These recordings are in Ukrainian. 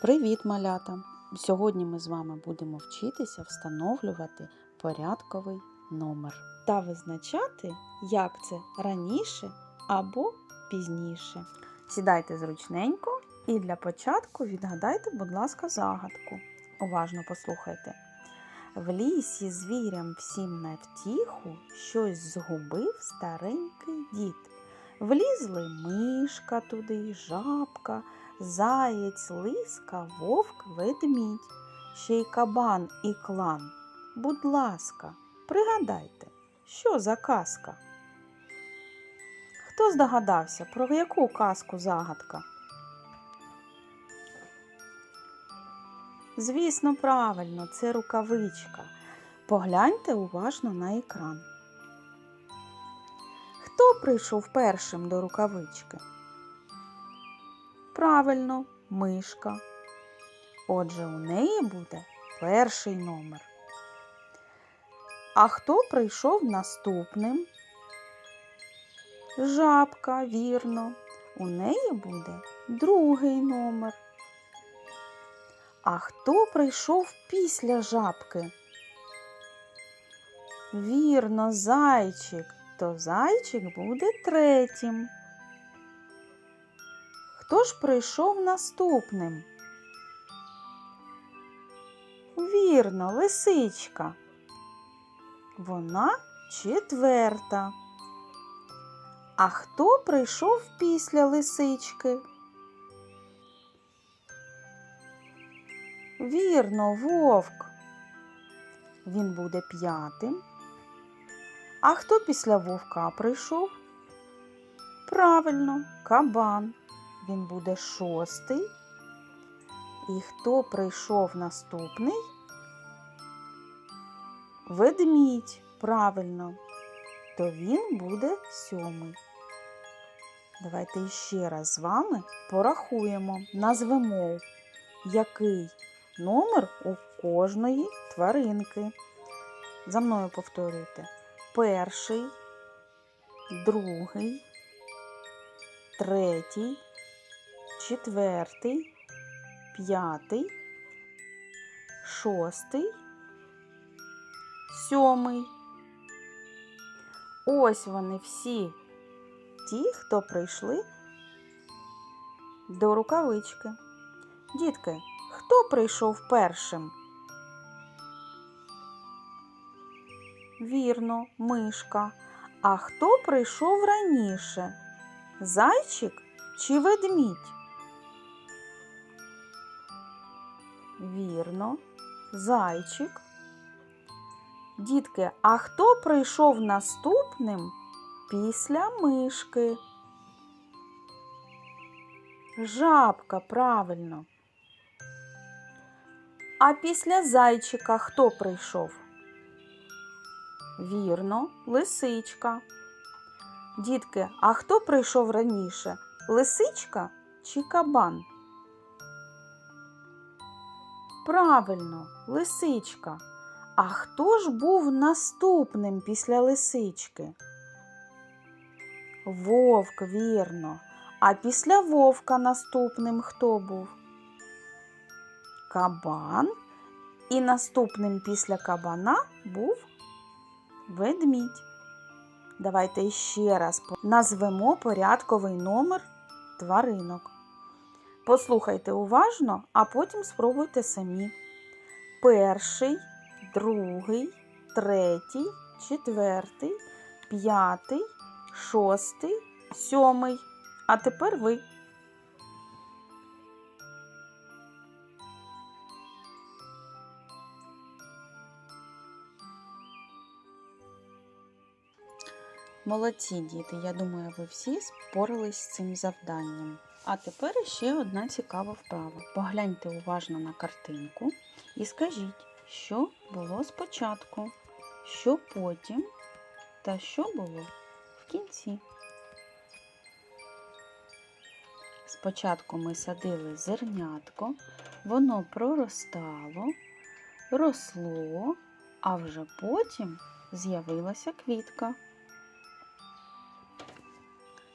Привіт, малята! Сьогодні ми з вами будемо вчитися встановлювати порядковий номер та визначати, як це раніше або пізніше. Сідайте зручненько і для початку відгадайте, будь ласка, загадку. Уважно послухайте. В лісі звірям всім на втіху щось згубив старенький дід. Влізли мишка туди, жабка, заєць, лиска, вовк, ведмідь, ще й кабан і клан. Будь ласка, пригадайте, що за казка? Хто здогадався, про яку казку загадка? Звісно, правильно, це рукавичка. Погляньте уважно на екран. Хто прийшов першим до рукавички? Правильно, мишка. Отже, у неї буде перший номер. А хто прийшов наступним? Жабка, вірно. У неї буде другий номер. А хто прийшов після жабки? Вірно, зайчик, то зайчик буде третім. Хто ж прийшов наступним? Вірно, лисичка. Вона четверта. А хто прийшов після лисички? Вірно, вовк. Він буде п'ятим. А хто після вовка прийшов? Правильно, кабан. Він буде шостий. І хто прийшов наступний? Ведмідь, правильно, то він буде сьомий. Давайте ще раз з вами порахуємо, назвемо, який номер у кожної тваринки. За мною повторюйте. Перший, другий, третій, четвертий, п'ятий, шостий, сьомий. Ось вони всі ті, хто прийшли до рукавички. Дітки, хто прийшов першим? Вірно, мишка. А хто прийшов раніше? Зайчик чи ведмідь? Вірно, зайчик. Дітки, а хто прийшов наступним після мишки? Жабка, правильно. А після зайчика хто прийшов? Вірно, лисичка. Дітки, а хто прийшов раніше? Лисичка чи кабан? Правильно, лисичка. А хто ж був наступним після лисички? Вовк, вірно. А після вовка наступним хто був? Кабан. І наступним після кабана був ведмідь. Давайте ще раз назвемо порядковий номер тваринок. Послухайте уважно, а потім спробуйте самі. Перший, другий, третій, четвертий, п'ятий, шостий, сьомий. А тепер ви. Молодці діти, я думаю, ви всі спорались з цим завданням. А тепер ще одна цікава вправа. Погляньте уважно на картинку і скажіть, що було спочатку, що потім та що було в кінці. Спочатку ми садили зернятко, воно проростало, росло, а вже потім з'явилася квітка.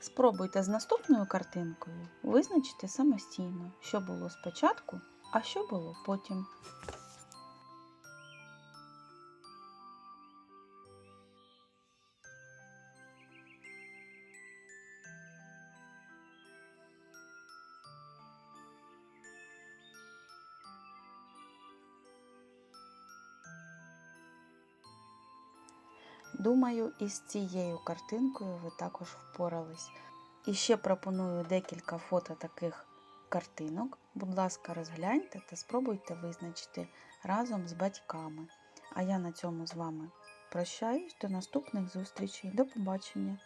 Спробуйте з наступною картинкою визначити самостійно, що було спочатку А що було потім? Думаю, із цією картинкою ви також впорались. І ще пропоную декілька фото таких картинок. Будь ласка, розгляньте та спробуйте визначити разом з батьками. А я на цьому з вами прощаюсь. До наступних зустрічей. До побачення!